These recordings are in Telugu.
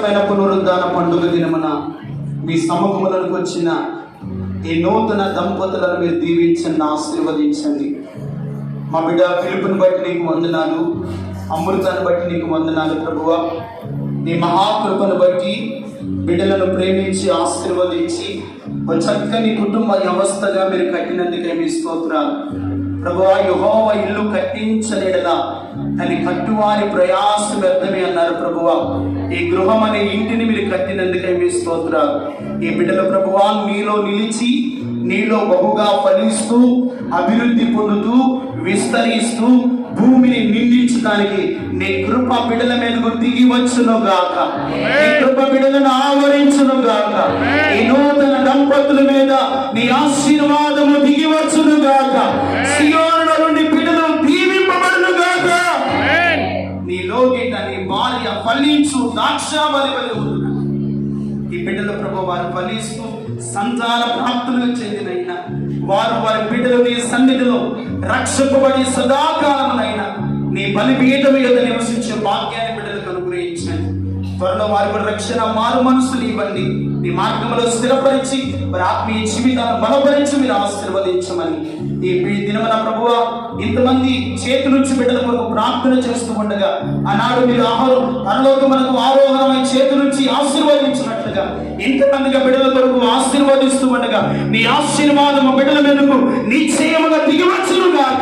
పైన పునరుద్ధాన పండుగ దినమున మీ సమూహములకు వచ్చిన ఈ నూతన దంపతులను మీరు దీవించండి ఆశీర్వదించండి. మా బిడ్డ పిలుపుని బట్టి నీకు వందనాలు అమృతాన్ని బట్టి నీకు వందనాలు ప్రభువ. నీ మహాకృపను బట్టి బిడ్డలను ప్రేమించి ఆశీర్వదించి ఒక చక్కని కుటుంబ వ్యవస్థగా మీరు కట్టినందుకే మీ స్తోత్రాలు. ప్రభువా యుహోవ ఇల్లు కట్టించలేడలా అని కట్టువారి ప్రయాసం వ్యర్థమే ప్రభువా ఈ గృహం అనే ఇంటిని మీరు కట్టినందుకై మీ స్తోత్రాలు. ఈ బిడ్డల ప్రభువా మీలో నిలిచి నీలో బహుగా ఫలిస్తూ అభివృద్ధి పొందుతూ విస్తరిస్తూ భూమిని నిందించడానికి నీ కృప బిడల మీదకు దిగి వచ్చును గాక నీ కృప బిడలను ఆవరించును గాక ఈ నూతన దంపతుల మీద ఫలించు ద్రాక్షావళి వలె ఈ బిడ్డల ప్రభు వారు ఫలిస్తూ సంతాన ప్రాప్తులకు చెందినైనా వారు వారి బిడ్డలు నీ సన్నిధిలో రక్షింపబడి సదాకాలమునైనా నీ బలిపీఠం మీద నివసించే భాగ్యాన్ని త్వరలో వారి రక్షణ మారు మనసులు ఇవ్వండి. మీ మార్గంలో స్థిరపరిచి వారి ఆత్మీయ జీవితాలను బలపరించి మీరు ఆశీర్వదించమని ఈ దినమన ప్రభువ ఇంతమంది చేతి నుంచి బిడ్డల కొరకు ప్రార్థన చేస్తూ ఉండగా ఆనాడు మీరు ఆహారం పరలోకి మనకు ఆరోహణమై చేతి నుంచి ఆశీర్వదించినట్లుగా ఇంతమందిగా బిడ్డల కొరకు ఆశీర్వదిస్తూ ఉండగా నీ ఆశీర్వాదము బిడ్డల మీదకు నిశ్చయముగా దిగివచ్చును గాక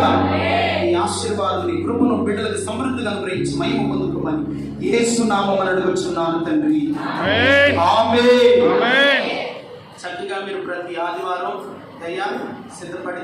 అనుగ్రహించి మహిమ పొందుకోమని యేసు నామమున అడుగుచున్నాను తండ్రి. చక్కగా మీరు ప్రతి ఆదివారం దయ్యా సిద్ధపడి